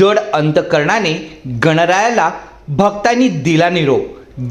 जड अंतकरणाने गणरायाला भक्तांनी दिला निरोप.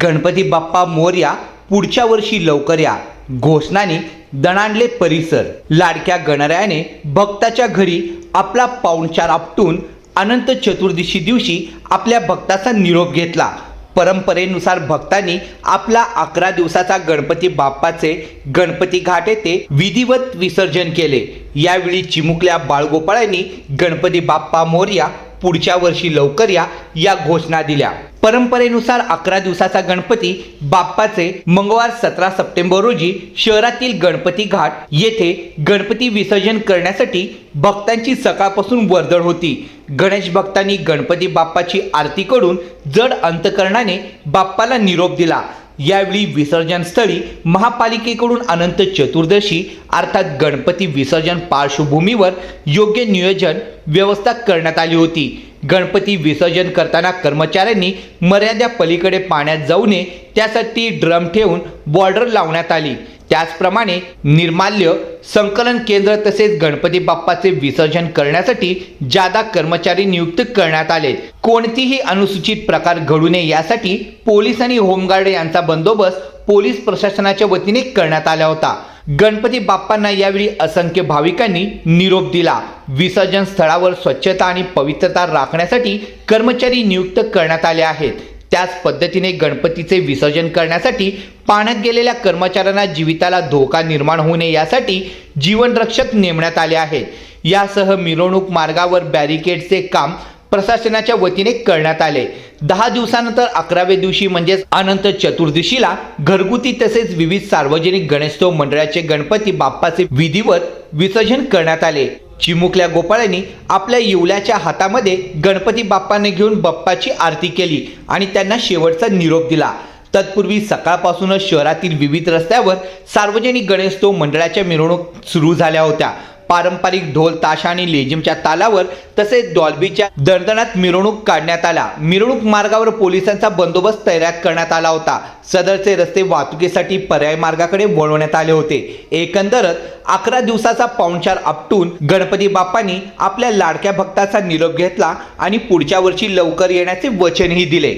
गणपती बाप्पा मोर्या पुढच्या वर्षी लवकर या. घोषणाने दणाणले परिसर. लाडक्या गणरायाने भक्ताच्या घरी आपला पाहुणचार आपटून अनंत चतुर्दशी दिवशी आपल्या भक्ताचा निरोप घेतला. परंपरेनुसार भक्तांनी आपला अकरा दिवसाचा गणपती बाप्पाचे गणपती घाट येथे विधिवत विसर्जन केले. यावेळी चिमुकल्या बाळगोपाळांनी गणपती बाप्पा मोर्या पुढच्या वर्षी लवकर या या घोषणा दिल्या. परंपरेनुसार अकरा दिवसाचा गणपती बाप्पाचे मंगळवार सतरा सप्टेंबर रोजी शहरातील गणपती घाट येथे गणपती विसर्जन करण्यासाठी भक्तांची सकाळपासून वर्दळ होती. गणेश भक्तांनी गणपती बाप्पाची आरती करून जड अंतकरणाने बाप्पाला निरोप दिला. यावेळी विसर्जनस्थळी महापालिकेकडून अनंत चतुर्दशी अर्थात गणपती विसर्जन पार्श्वभूमीवर योग्य नियोजन व्यवस्था करण्यात आली होती. गणपती विसर्जन करताना कर्मचाऱ्यांनी मर्यादा पलीकडे पाण्यात जाऊ नये त्यासाठी ड्रम ठेवून बॉर्डर लावण्यात आली. त्याचप्रमाणे निर्माल्य संकलन केंद्र तसेच गणपती बाप्पाचे विसर्जन करण्यासाठी जादा कर्मचारी नियुक्त करण्यात आले. कोणतीही अनुसूचित प्रकार घडू नये यासाठी पोलीस आणि होमगार्ड यांचा बंदोबस्त पोलीस प्रशासनाच्या वतीने करण्यात आला होता. गणपती बाप्पांना यावेळी असंख्य भाविकांनी निरोप दिला. विसर्जन स्थळावर स्वच्छता आणि पवित्रता राखण्यासाठी कर्मचारी नियुक्त करण्यात आले आहेत. त्याच पद्धतीने गणपतीचे विसर्जन करण्यासाठी पाण्यात गेलेल्या कर्मचाऱ्यांना जीविताला धोका निर्माण होऊ नये यासाठी जीवनरक्षक नेमण्यात आले आहेत. यासह मिरवणूक मार्गावर बॅरिकेडचे काम प्रशासनाच्या वतीने करण्यात आले. दहा दिवसानंतर अकराव्या दिवशी म्हणजेच अनंत चतुर्दशीला घरगुती तसेच विविध सार्वजनिक गणेशोत्सव मंडळाचे गणपती बाप्पाचे विधिवत विसर्जन करण्यात आले. चिमुकल्या गोपाळ्यांनी आपल्या येवल्याच्या हातामध्ये गणपती बाप्पाने घेऊन बाप्पाची आरती केली आणि त्यांना शेवटचा निरोप दिला. तत्पूर्वी सकाळपासूनच शहरातील विविध रस्त्यावर सार्वजनिक गणेशोत्सव मंडळाच्या मिरवणूक सुरू झाल्या होत्या. पारंपरिक ढोल ताशा आणि लेझिमच्या तालावर तसेच डॉल्बीच्या दणदणात मिरवणूक काढण्यात आला. मिरवणूक मार्गावर पोलिसांचा बंदोबस्त तैनात करण्यात आला होता. सदरचे रस्ते वाहतुकीसाठी पर्याय मार्गाकडे वळवण्यात आले होते. एकंदरच अकरा दिवसाचा पाहुणचार आपटून गणपती बाप्पांनी आपल्या लाडक्या भक्ताचा निरोप घेतला आणि पुढच्या वर्षी लवकर येण्याचे वचनही दिले.